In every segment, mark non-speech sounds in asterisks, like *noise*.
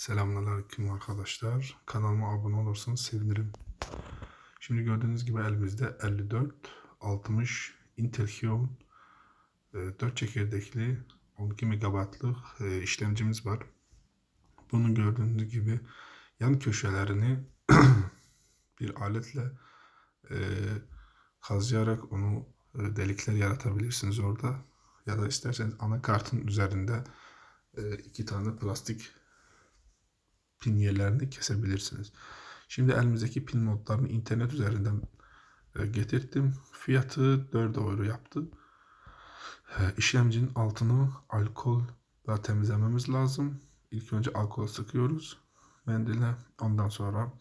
Selamünaleyküm arkadaşlar. Kanalıma abone olursanız sevinirim. Şimdi gördüğünüz gibi elimizde 54 60 Intel Xeon e, 4 çekirdekli 12 MB'lık e, işlemcimiz var. Bunun gördüğünüz gibi yan köşelerini *clears throat* bir aletle e, kazıyarak onu e, delikler yaratabilirsiniz orada. Ya da isterseniz anakartın üzerinde iki tane plastik pin yerlerini kesebilirsiniz. Şimdi elimizdeki pin modlarını internet üzerinden e, getirdim. Fiyatı 4 euro yaptı. E, İşlemcinin altını alkolla temizlememiz lazım. İlk önce alkol sıkıyoruz mendile. Ondan sonra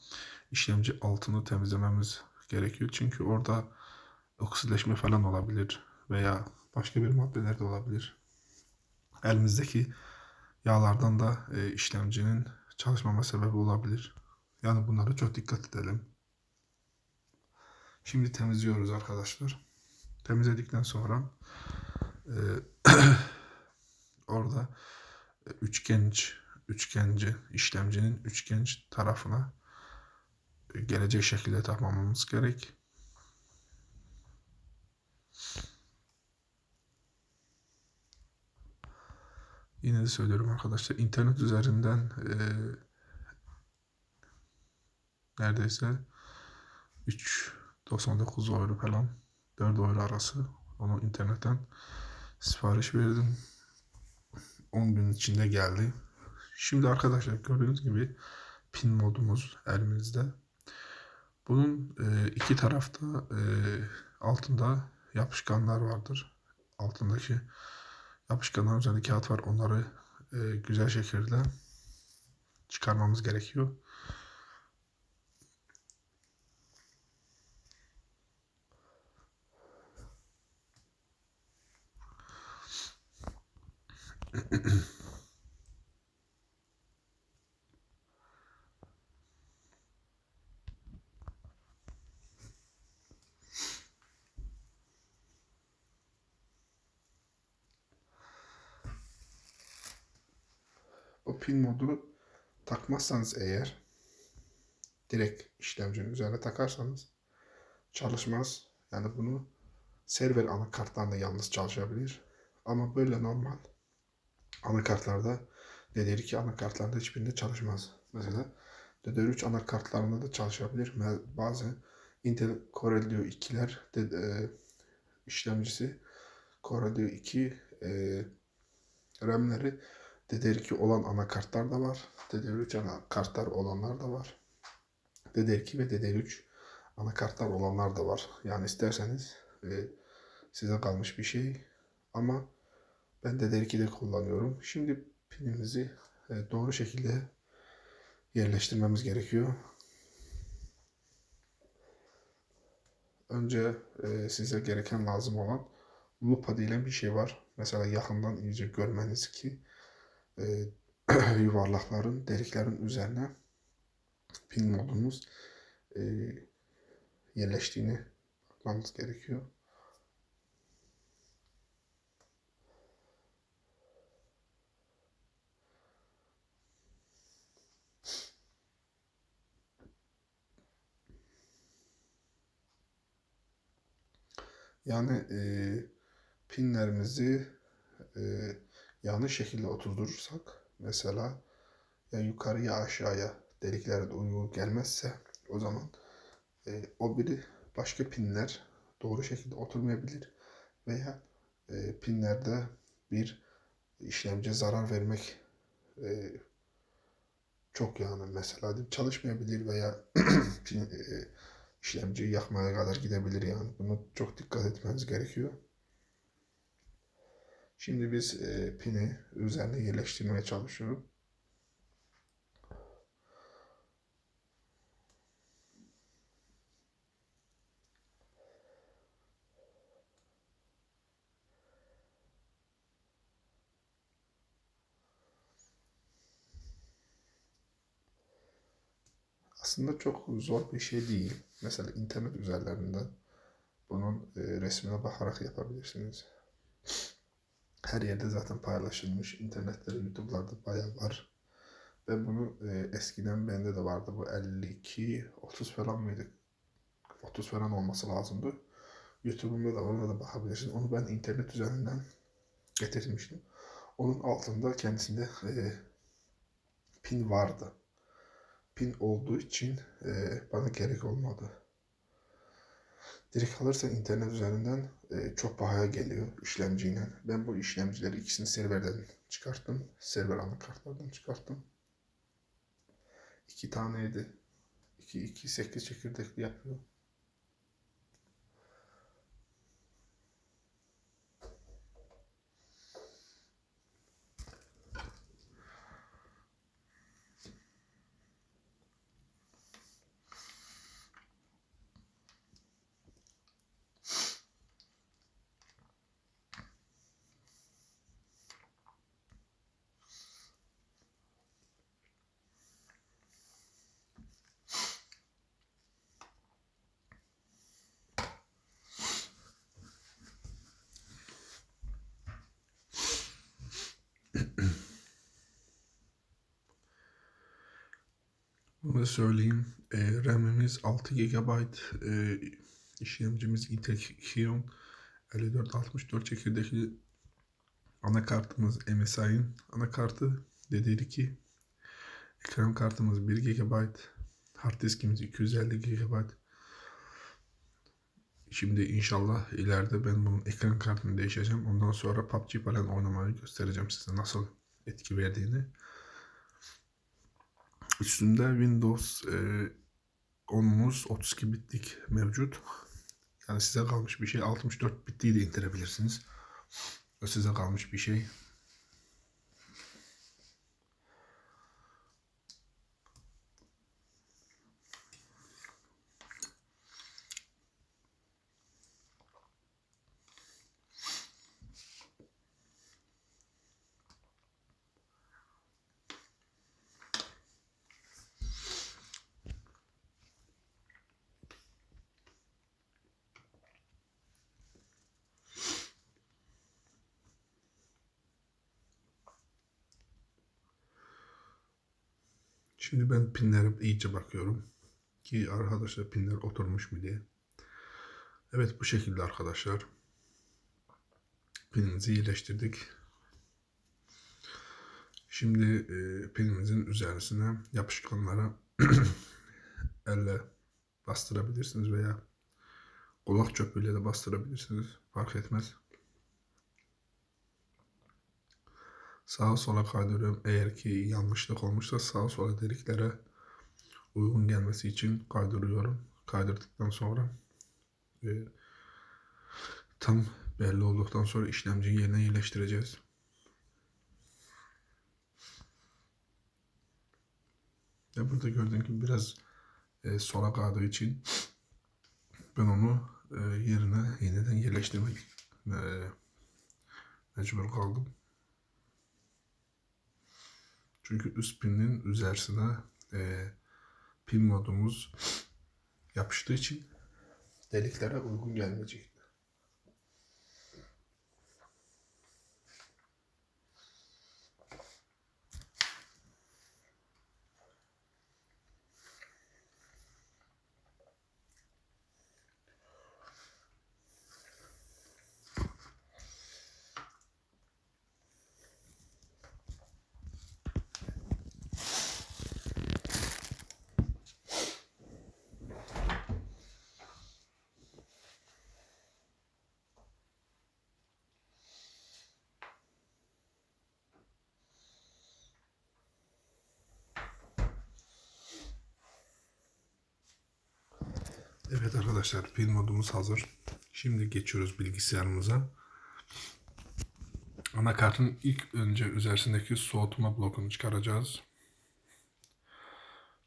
işlemci altını temizlememiz gerekiyor. Çünkü orada oksileşme falan olabilir veya başka bir maddeler de olabilir. Elimizdeki yağlardan da e, işlemcinin çalışmama sebebi olabilir. Yani bunlara çok dikkat edelim. Şimdi temizliyoruz arkadaşlar. Temizledikten sonra e, *clears throat* orada e, üçgenç üçgenci işlemcinin üçgenç tarafına e, gelecek şekilde tamamlamamız gerek. Yine de söylüyorum arkadaşlar internet üzerinden e, neredeyse 3.99 euro falan 4 euro arası onu internetten sipariş verdim. 10 gün içinde geldi. Şimdi arkadaşlar gördüğünüz gibi pin modumuz elimizde. Bunun e, iki tarafta e, altında yapışkanlar vardır. Altındaki yapışkanların üzerinde kağıt var. Onları e, güzel şekilde çıkarmamız gerekiyor. *clears throat* O pin modunu takmazsanız eğer direkt işlemcinin üzerine takarsanız çalışmaz. Yani bunu server anakartlarında yalnız çalışabilir. Ama böyle normal anakartlarda DDR2 anakartlarında hiçbirinde çalışmaz. Mesela DDR3 anakartlarında da çalışabilir. Bazı Intel Core Duo 2'ler de, e, işlemcisi Core Duo 2 e, RAM'leri DDR2 olan anakartlar da var. DDR3 anakartlar olanlar da var. DDR2 ve DDR3 anakartlar olanlar da var. Yani isterseniz e, size kalmış bir şey. Ama ben DDR2'de kullanıyorum. Şimdi pinimizi e, doğru şekilde yerleştirmemiz gerekiyor. Önce e, size gereken lazım olan lupa diye bir şey var. Mesela yakından iyice görmeniz ki e, *clears throat* yuvarlakların, deliklerin üzerine pin modumuz e, yerleştiğini bakmamız gerekiyor. Yani e, pinlerimizi e, yanlış şekilde oturdurursak mesela ya yukarı ya aşağıya deliklere de uygun gelmezse o zaman e, o biri başka pinler doğru şekilde oturmayabilir veya e, pinlerde bir işlemciye zarar vermek e, çok yani mesela çalışmayabilir veya *clears throat* pin, e, işlemciyi yakmaya kadar gidebilir yani. Bunu çok dikkat etmeniz gerekiyor. Şimdi biz e, pini üzerine yerleştirmeye çalışıyoruz. Aslında çok zor bir şey değil. Mesela internet üzerlerinden bunun e, resmine bakarak yapabilirsiniz. Her yerde zaten paylaşılmış. İnternetlerde, YouTube'larda bayağı var. Ben bunu e, eskiden bende de vardı bu 52 30 falan mıydı? 30 falan olması lazımdı. YouTube'umda da ona da bakabilirsin. Onu ben internet üzerinden getirmiştim. Onun altında kendisinde e, pin vardı. Pin olduğu için e, bana gerek olmadı. Direkt alırsan internet üzerinden e, çok pahalıya geliyor işlemciyle. Ben bu işlemcileri ikisini serverden çıkarttım. Server anakartlardan çıkarttım. İki taneydi. 2 2 8 çekirdekli yapıyor. Söyleyeyim. E, RAM'imiz 6 GB, e, işlemcimiz Intel Xeon 5464 çekirdekli anakartımız MSI'ın anakartı DDR2 ekran kartımız 1 GB hard diskimiz 250 GB Şimdi inşallah ileride ben bunun ekran kartını değişeceğim. Ondan sonra PUBG falan oynamayı göstereceğim size nasıl etki verdiğini. Üstünde Windows e, 10'umuz 32 bitlik mevcut. Yani size kalmış bir şey 64 bitliği de indirebilirsiniz. O size kalmış bir şey. Şimdi ben pinlere iyice bakıyorum. Ki arkadaşlar pinler oturmuş mu diye. Evet bu şekilde arkadaşlar. Pinimizi iyileştirdik. Şimdi e, pinimizin üzerine yapışkanlara *clears throat* elle bastırabilirsiniz veya kulak çöpüyle de bastırabilirsiniz. Fark etmez. Sağa sola kaydırıyorum. Eğer ki yanlışlık olmuşsa sağa sola deliklere uygun gelmesi için kaydırıyorum. Kaydırdıktan sonra e, tam belli olduktan sonra işlemciyi yerine yerleştireceğiz. Ve burada gördüğün gibi biraz e, sola kaydığı için ben onu e, yerine yeniden yerleştirmek e, mecbur kaldım. Çünkü üst pinin üzerine e, pin modumuz yapıştığı için deliklere uygun gelmeyecek. Evet arkadaşlar pil modumuz hazır. Şimdi geçiyoruz bilgisayarımıza. Anakartın ilk önce üzerindeki soğutma blokunu çıkaracağız.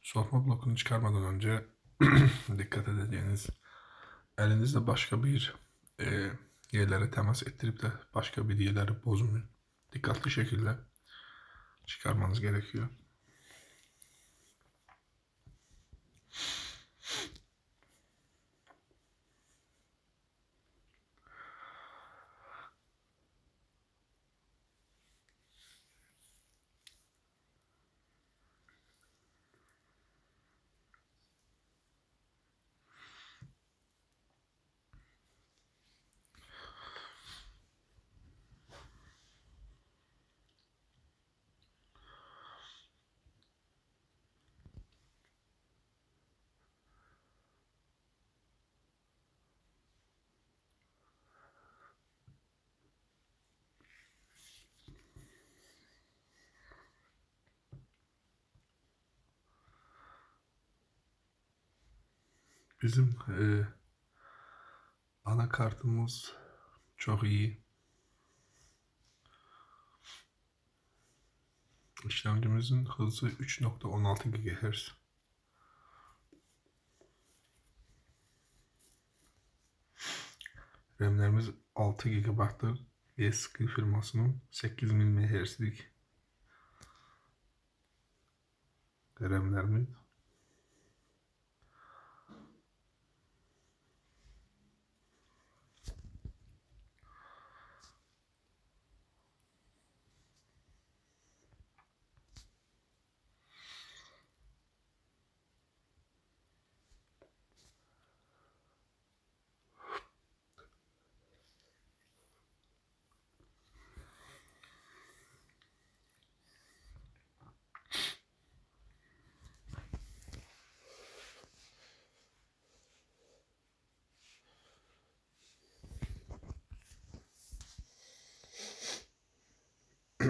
Soğutma blokunu çıkarmadan önce *clears throat* dikkat edeceğiniz elinizde başka bir e, yerlere temas ettirip de başka bir yerleri bozmayın. Dikkatli şekilde çıkarmanız gerekiyor. Bizim e, anakartımız çok iyi. İşlemcimizin hızı 3.16 GHz. RAM'lerimiz 6 GB'dır. Eski firmasının 8000 MHz'lik RAM'lerimiz.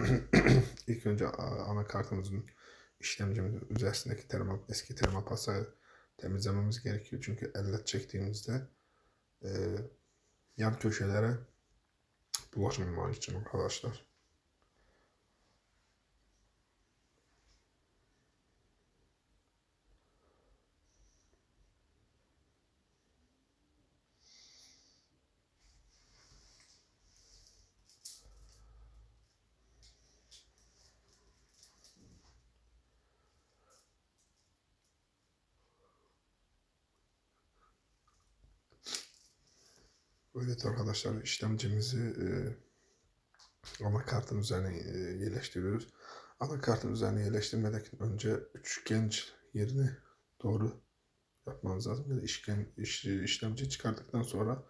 *clears throat* İlk önce anakartımızın işlemcimizin üzerindeki termal, eski termal pasayı temizlememiz gerekiyor. Çünkü elle çektiğimizde e, yan köşelere bulaşmamak için arkadaşlar. Evet arkadaşlar işlemcimizi e, anakartın üzerine e, yerleştiriyoruz. Anakartın üzerine yerleştirmeden önce üçgen yerini doğru yapmanız lazım. Ya da işgen, iş, işlemci çıkardıktan sonra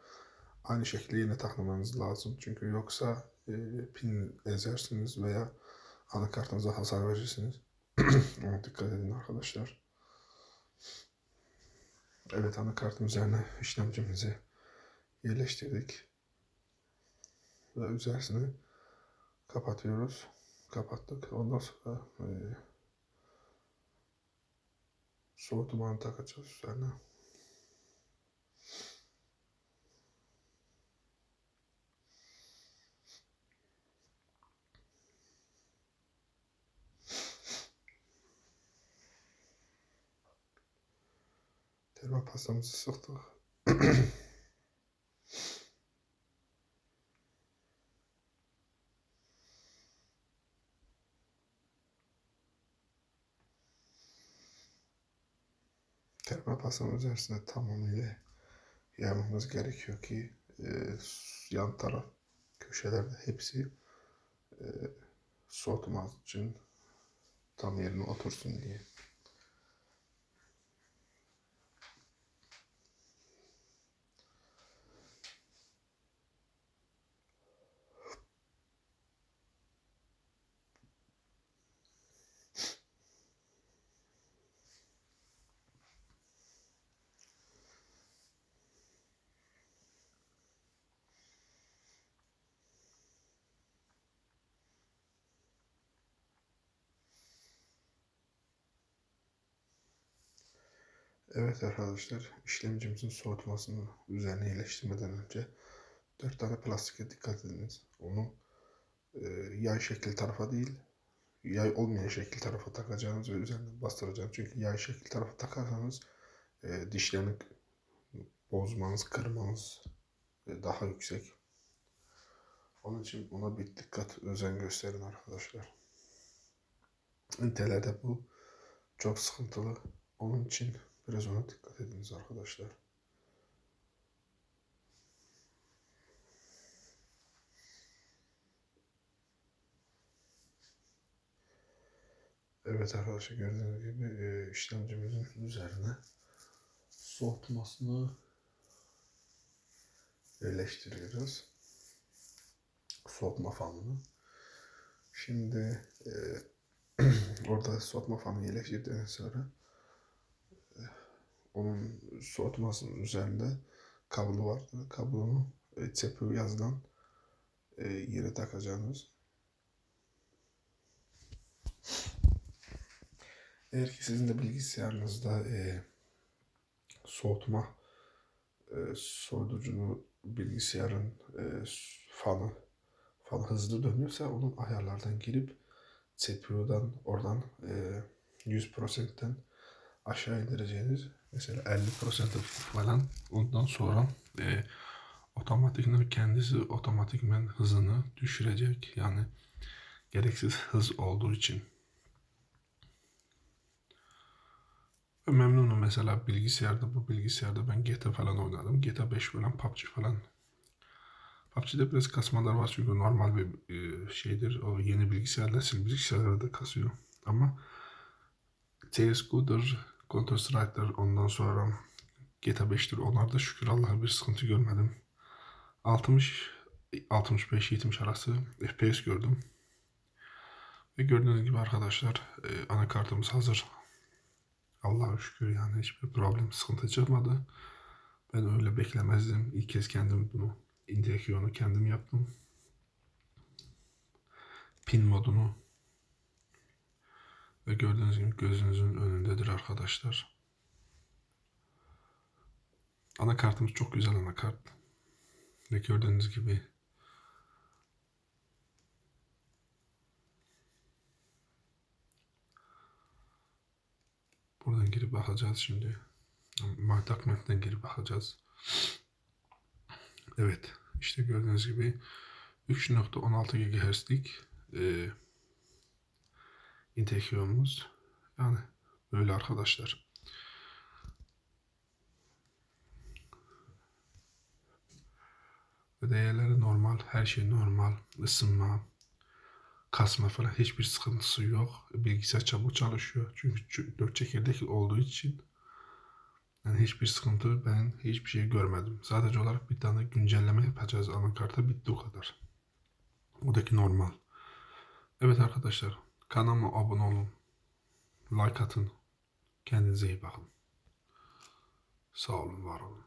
aynı şekilde yine takmanız lazım. Çünkü yoksa e, pin ezersiniz veya anakartınıza hasar verirsiniz. *clears throat* Ona dikkat edin arkadaşlar. Evet anakartın üzerine işlemcimizi yerleştirdik. Ve üzerisini kapatıyoruz. Kapattık. Ondan sonra e, soğutmanı takacağız üzerine. Termal pastamızı sıktık. *clears throat* Termal pastanın üzerine tamamıyla yaymamız gerekiyor ki e, yan taraf köşelerde hepsi e, soğutmaz için tam yerine otursun diye. Evet arkadaşlar işlemcimizin soğutmasını üzerine yerleştirmeden önce 4 tane plastike dikkat ediniz. Onu e, yay şekil tarafa değil yay olmayan şekil tarafa takacağınız ve üzerine bastıracağınız. Çünkü yay şekil tarafa takarsanız e, dişlerini bozmanız, kırmanız e, daha yüksek. Onun için ona bir dikkat, özen gösterin arkadaşlar. Intel'lerde bu çok sıkıntılı. Onun için biraz ona dikkat ediniz arkadaşlar. Evet arkadaşlar gördüğünüz gibi e, işlemcimizin üzerine soğutmasını yerleştiriyoruz. Soğutma fanını. Şimdi e, *clears throat* orada soğutma fanı yerleştirdikten sonra onun soğutmasının üzerinde kablo var. Kablonu e, CPU yazılan e, yere takacağınız. Eğer ki sizin de bilgisayarınızda e, soğutma e, soğutucunu bilgisayarın e, fanı fan hızlı dönüyorsa onun ayarlardan girip CPU'dan oradan e, 100%'ten aşağı indireceğiniz mesela 50% falan ondan sonra e, otomatikman kendisi otomatikmen hızını düşürecek yani gereksiz hız olduğu için. Memnunum mesela bilgisayarda bu bilgisayarda ben GTA falan oynadım. GTA 5 falan PUBG falan. PUBG'de biraz kasmalar var çünkü normal bir e, şeydir. O yeni bilgisayar nesil bilgisayarlarda kasıyor. Ama CSGO'dur, Counter Strike'dır ondan sonra GTA 5'tir. Onlarda şükür Allah'a bir sıkıntı görmedim. 60 65-70 arası FPS gördüm. Ve gördüğünüz gibi arkadaşlar e, anakartımız hazır. Allah'a şükür yani hiçbir problem, sıkıntı çıkmadı. Ben öyle beklemezdim. İlk kez kendim bunu, indikasyonu kendim yaptım. Pin modunu ve gördüğünüz gibi gözünüzün önündedir arkadaşlar. Anakartımız çok güzel anakart. Ve gördüğünüz gibi Buradan girip bakacağız şimdi. Martakment'ten girip bakacağız. Evet. işte gördüğünüz gibi 3.16 GHz'lik e, integriyonumuz. Yani böyle arkadaşlar. Değerleri normal. Her şey normal. Isınma, kasma falan hiçbir sıkıntısı yok. Bilgisayar çabuk çalışıyor. Çünkü dört çekirdek olduğu için yani hiçbir sıkıntı ben hiçbir şey görmedim. Sadece olarak bir tane güncelleme yapacağız anakarta bitti o kadar. Odaki normal. Evet arkadaşlar kanalıma abone olun. Like atın. Kendinize iyi bakın. Sağ olun, var olun.